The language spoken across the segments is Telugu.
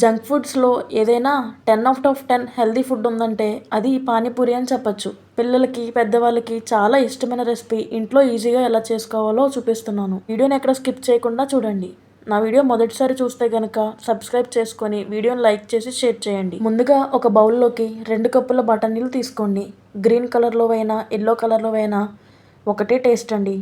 జంక్ ఫుడ్స్లో ఏదైనా ten out of ten healthy food ఉందంటే అది పానీపూరి అని చెప్పొచ్చు. పిల్లలకి పెద్దవాళ్ళకి చాలా ఇష్టమైన రెసిపీ ఇంట్లో ఈజీగా ఎలా చేసుకోవాలో చూపిస్తున్నాను. వీడియోని ఎక్కడ స్కిప్ చేయకుండా చూడండి. నా వీడియో మొదటిసారి చూస్తే గనక సబ్స్క్రైబ్ చేసుకొని వీడియోని లైక్ చేసి షేర్ చేయండి. ముందుగా ఒక బౌల్లోకి రెండు కప్పుల బఠానీలు తీసుకోండి. గ్రీన్ కలర్లో అయినా ఎల్లో కలర్లో అయినా ఒకటే టేస్ట్ అండి.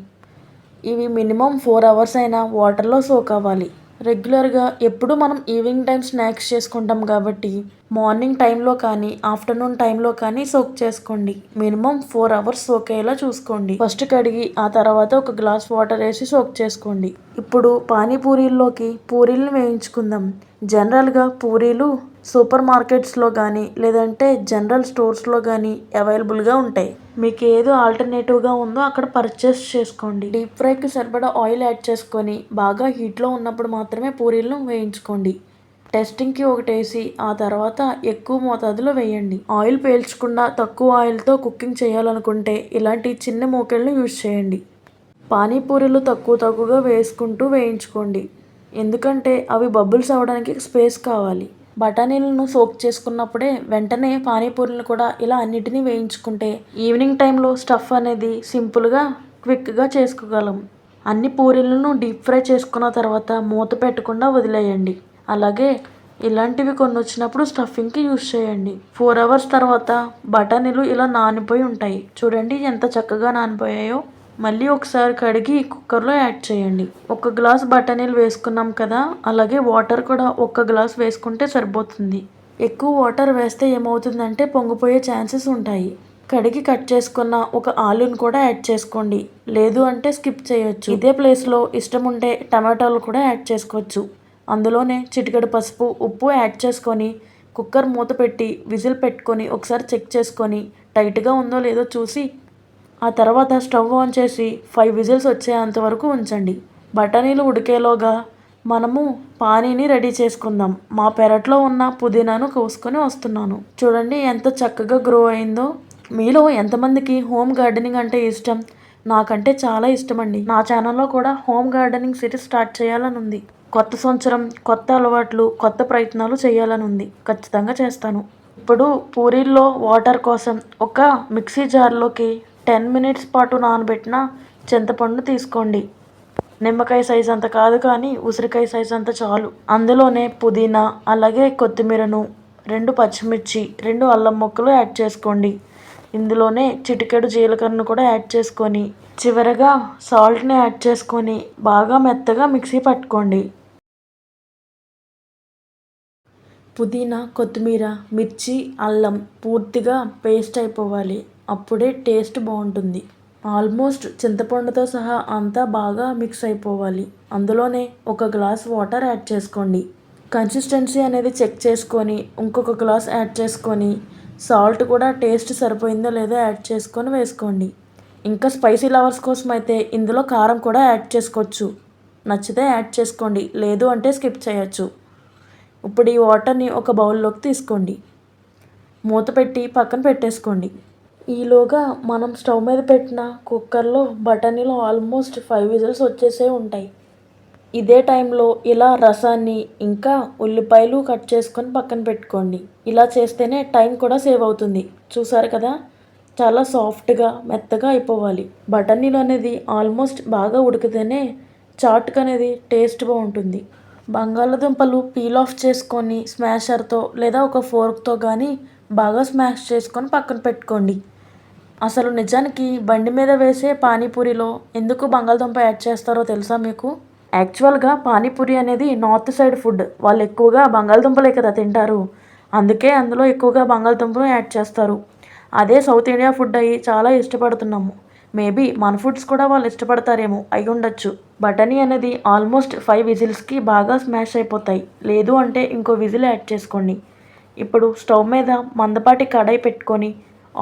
ఇవి మినిమం ఫోర్ అవర్స్ అయినా వాటర్లో సోక్ అవ్వాలి. రెగ్యులర్గా ఎప్పుడు మనం ఈవినింగ్ టైం స్నాక్స్ చేసుకుంటాం కాబట్టి మార్నింగ్ టైంలో కానీ ఆఫ్టర్నూన్ టైంలో కానీ సోక్ చేసుకోండి. మినిమం ఫోర్ అవర్స్ సోక్ అయ్యేలా చూసుకోండి. ఫస్ట్ కడిగి ఆ తర్వాత ఒక గ్లాస్ వాటర్ వేసి సోక్ చేసుకోండి. ఇప్పుడు పానీపూరీల్లోకి పూరీలను వేయించుకుందాం. జనరల్గా పూరీలు సూపర్ మార్కెట్స్లో కానీ లేదంటే జనరల్ స్టోర్స్లో కానీ అవైలబుల్గా ఉంటాయి. మీకు ఏదో ఆల్టర్నేటివ్గా ఉందో అక్కడ పర్చేస్ చేసుకోండి. డీప్ ఫ్రైకి సరిపడా ఆయిల్ యాడ్ చేసుకొని బాగా హీట్లో ఉన్నప్పుడు మాత్రమే పూరీలను వేయించుకోండి. టెస్టింగ్కి ఒకటి వేసి ఆ తర్వాత ఎక్కువ మోతాదులో వేయండి. ఆయిల్ పేల్చకుండా తక్కువ ఆయిల్తో కుకింగ్ చేయాలనుకుంటే ఇలాంటి చిన్న మోకెళ్ళను యూజ్ చేయండి. పానీపూరీలు తక్కువ తక్కువగా వేసుకుంటూ వేయించుకోండి. ఎందుకంటే అవి బబుల్స్ అవ్వడానికి స్పేస్ కావాలి. బఠానీలను సోక్ చేసుకున్నప్పుడే వెంటనే పానీపూరీలు కూడా ఇలా అన్నిటినీ వేయించుకుంటే ఈవినింగ్ టైంలో స్టఫ్ అనేది సింపుల్గా క్విక్గా చేసుకోగలం. అన్ని పూరీలను డీప్ ఫ్రై చేసుకున్న తర్వాత మూత పెట్టకుండా వదిలేయండి. అలాగే ఇలాంటివి కొన్ని వచ్చినప్పుడు స్టఫింగ్కి యూస్ చేయండి. ఫోర్ అవర్స్ తర్వాత బఠానీలు ఇలా నానిపోయి ఉంటాయి. చూడండి ఎంత చక్కగా నానిపోయాయో. మళ్ళీ ఒకసారి కడిగి కుక్కర్లో యాడ్ చేయండి. ఒక గ్లాస్ బఠానీలు వేసుకున్నాం కదా అలాగే వాటర్ కూడా ఒక గ్లాస్ వేసుకుంటే సరిపోతుంది. ఎక్కువ వాటర్ వేస్తే ఏమవుతుందంటే పొంగిపోయే ఛాన్సెస్ ఉంటాయి. కడిగి కట్ చేసుకున్న ఒక ఆలుని కూడా యాడ్ చేసుకోండి. లేదు అంటే స్కిప్ చేయొచ్చు. ఇదే ప్లేస్లో ఇష్టం ఉంటే టమాటాలు కూడా యాడ్ చేసుకోవచ్చు. అందులోనే చిటికెడు పసుపు ఉప్పు యాడ్ చేసుకొని కుక్కర్ మూత పెట్టి విజిల్ పెట్టుకొని ఒకసారి చెక్ చేసుకొని టైట్గా ఉందో లేదో చూసి ఆ తర్వాత స్టవ్ ఆన్ చేసి ఫైవ్ విజిల్స్ వచ్చేంత వరకు ఉంచండి. బఠానీలు ఉడికేలోగా మనము పానీని రెడీ చేసుకుందాం. మా పెరట్లో ఉన్న పుదీనాను కోసుకొని వస్తున్నాను. చూడండి ఎంత చక్కగా గ్రో అయిందో. మీలో ఎంతమందికి హోమ్ గార్డెనింగ్ అంటే ఇష్టం? నాకంటే చాలా ఇష్టం అండి నా ఛానల్లో కూడా హోమ్ గార్డెనింగ్ సిరీస్ స్టార్ట్ చేయాలని ఉంది కొత్త సంవత్సరం కొత్త అలవాట్లు కొత్త ప్రయత్నాలు చేయాలని ఉంది ఖచ్చితంగా చేస్తాను. ఇప్పుడు పూరీల్లో వాటర్ కోసం ఒక మిక్సీ జార్లోకి టెన్ మినిట్స్ పాటు నానబెట్టిన చింతపండు తీసుకోండి. నిమ్మకాయ సైజ్ అంత కాదు కానీ ఉసిరికాయ సైజ్ అంత చాలు. అందులోనే పుదీనా అలాగే కొత్తిమీరను రెండు పచ్చిమిర్చి రెండు అల్లం ముక్కలు యాడ్ చేసుకోండి. ఇందులోనే చిటికెడు జీలకర్రను కూడా యాడ్ చేసుకొని చివరగా సాల్ట్ని యాడ్ చేసుకొని బాగా మెత్తగా మిక్సీ పట్టుకోండి. పుదీనా కొత్తిమీర మిర్చి అల్లం పూర్తిగా పేస్ట్ అయిపోవాలి. అప్పుడే టేస్ట్ బాగుంటుంది. ఆల్మోస్ట్ చింతపండుతో సహా అంతా బాగా మిక్స్ అయిపోవాలి. అందులోనే ఒక గ్లాస్ వాటర్ యాడ్ చేసుకోండి. కన్సిస్టెన్సీ అనేది చెక్ చేసుకొని ఇంకొక గ్లాస్ యాడ్ చేసుకొని సాల్ట్ కూడా టేస్ట్ సరిపోయిందో లేదో యాడ్ చేసుకొని వేసుకోండి. ఇంకా స్పైసీ లవర్స్ కోసం అయితే ఇందులో కారం కూడా యాడ్ చేసుకోవచ్చు. నచ్చితే యాడ్ చేసుకోండి లేదు అంటే స్కిప్ చేయొచ్చు. ఇప్పుడు ఈ వాటర్ని ఒక బౌల్లోకి తీసుకోండి. మూత పెట్టి పక్కన పెట్టేసుకోండి. ఈలోగా మనం స్టవ్ మీద పెట్టిన కుక్కర్లో బఠానీలు ఆల్మోస్ట్ ఫైవ్ విజిల్స్ వచ్చేసే ఉంటాయి. ఇదే టైంలో ఇలా రసాన్ని ఇంకా ఉల్లిపాయలు కట్ చేసుకొని పక్కన పెట్టుకోండి. ఇలా చేస్తేనే టైం కూడా సేవ్ అవుతుంది. చూసారు కదా? చాలా సాఫ్ట్గా మెత్తగా అయిపోవాలి. బఠానీలు అనేది ఆల్మోస్ట్ బాగా ఉడికితేనే చాట్కి అనేది టేస్ట్ బాగుంటుంది బంగాళాదుంపలు పీల్ ఆఫ్ చేసుకొని స్మాషర్తో లేదా ఒక ఫోర్క్తో కానీ బాగా స్మాష్ చేసుకొని పక్కన పెట్టుకోండి. అసలు నిజానికి బండి మీద వేసే పానీపూరిలో ఎందుకు బంగాళదుంప యాడ్ చేస్తారో తెలుసా మీకు? యాక్చువల్గా పానీపూరి అనేది నార్త్ సైడ్ ఫుడ్. వాళ్ళు ఎక్కువగా బంగాళదుంపలే కదా తింటారు. అందుకే అందులో ఎక్కువగా బంగాళదుంపలు యాడ్ చేస్తారు. అదే సౌత్ ఇండియా ఫుడ్ అయ్యి చాలా ఇష్టపడుతున్నాము. మేబీ మన ఫుడ్స్ కూడా వాళ్ళు ఇష్టపడతారేమో అయి ఉండొచ్చు. బటనీ అనేది ఆల్మోస్ట్ ఫైవ్ విజిల్స్కి బాగా స్మాష్ అయిపోతాయి. లేదు అంటే ఇంకో విజిల్ యాడ్ చేసుకోండి. ఇప్పుడు స్టవ్ మీద మందపాటి కడాయి పెట్టుకొని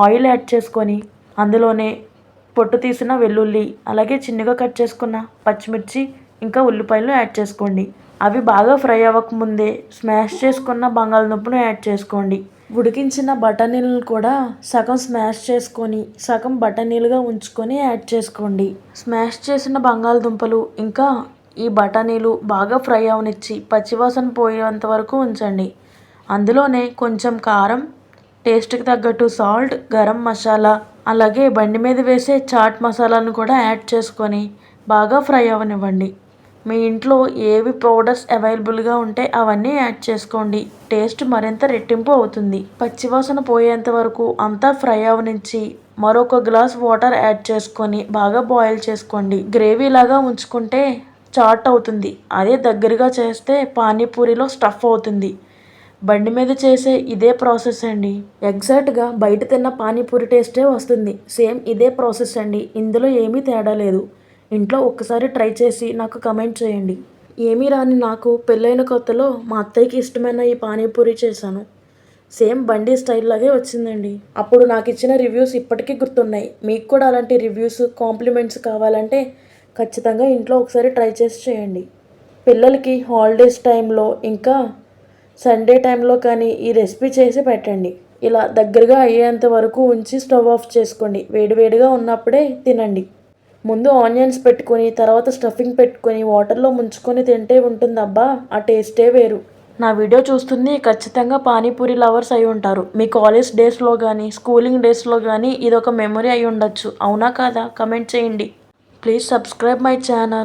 ఆయిల్ యాడ్ చేసుకొని అందులోనే పొట్టు తీసిన వెల్లుల్లి అలాగే చిన్నగా కట్ చేసుకున్న పచ్చిమిర్చి ఇంకా ఉల్లిపాయలు యాడ్ చేసుకోండి. అవి బాగా ఫ్రై అవ్వకముందే స్మాష్ చేసుకున్న బంగాళదుంపను యాడ్ చేసుకోండి. ఉడికించిన బఠానీలను కూడా సగం స్మాష్ చేసుకొని సగం బఠానీలుగా ఉంచుకొని యాడ్ చేసుకోండి. స్మాష్ చేసిన బంగాళదుంపలు ఇంకా ఈ బఠానీలు బాగా ఫ్రై అవనిచ్చి పచ్చివాసన పోయేంత వరకు ఉంచండి. అందులోనే కొంచెం కారం టేస్ట్కి తగ్గట్టు సాల్ట్ గరం మసాలా అలాగే బండి మీద వేసే చాట్ మసాలాను కూడా యాడ్ చేసుకొని బాగా ఫ్రై అవనివ్వండి. మీ ఇంట్లో ఏవి పౌడర్స్ అవైలబుల్గా ఉంటే అవన్నీ యాడ్ చేసుకోండి. టేస్ట్ మరింత రెట్టింపు అవుతుంది. పచ్చివాసన పోయేంత వరకు అంతా ఫ్రై అవనించి మరొక గ్లాస్ వాటర్ యాడ్ చేసుకొని బాగా బాయిల్ చేసుకోండి. గ్రేవీ లాగా ఉంచుకుంటే చాట్ అవుతుంది. అదే దగ్గరగా చేస్తే పానీపూరిలో స్టఫ్ అవుతుంది. బండి మీద చేసే ఇదే ప్రాసెస్ అండి. ఎగ్జాక్ట్గా బయట తిన్న పానీపూరి టేస్టే వస్తుంది. సేమ్ ఇదే ప్రాసెస్ అండి. ఇందులో ఏమీ తేడా లేదు. ఇంట్లో ఒక్కసారి ట్రై చేసి నాకు కమెంట్ చేయండి. ఏమీ రాని నాకు పెళ్ళైన కొత్తలో మా అత్తయ్యకి ఇష్టమైన ఈ పానీపూరి చేశాను. సేమ్ బండి స్టైల్ లాగే వచ్చిందండి. అప్పుడు నాకు ఇచ్చిన రివ్యూస్ ఇప్పటికీ గుర్తున్నాయి. మీకు కూడా అలాంటి రివ్యూస్ కాంప్లిమెంట్స్ కావాలంటే ఖచ్చితంగా ఇంట్లో ఒకసారి ట్రై చేసి చేయండి. పిల్లలకి హాలిడేస్ టైంలో ఇంకా సండే టైంలో కానీ ఈ రెసిపీ చేసి పెట్టండి. ఇలా దగ్గరగా అయ్యేంత వరకు ఉంచి స్టవ్ ఆఫ్ చేసుకోండి. వేడివేడిగా ఉన్నప్పుడే తినండి. ముందు ఆనియన్స్ పెట్టుకొని తర్వాత స్టఫింగ్ పెట్టుకొని వాటర్లో ముంచుకొని తింటే ఉంటుంది అబ్బా ఆ టేస్టే వేరు. నా వీడియో చూస్తుంది ఖచ్చితంగా పానీపూరి లవర్స్ అయి ఉంటారు. మీ కాలేజ్ డేస్లో కానీ స్కూలింగ్ డేస్లో కానీ ఇది ఒక మెమొరీ అయి ఉండొచ్చు. అవునా కాదా? కమెంట్ చేయండి. Please subscribe my channel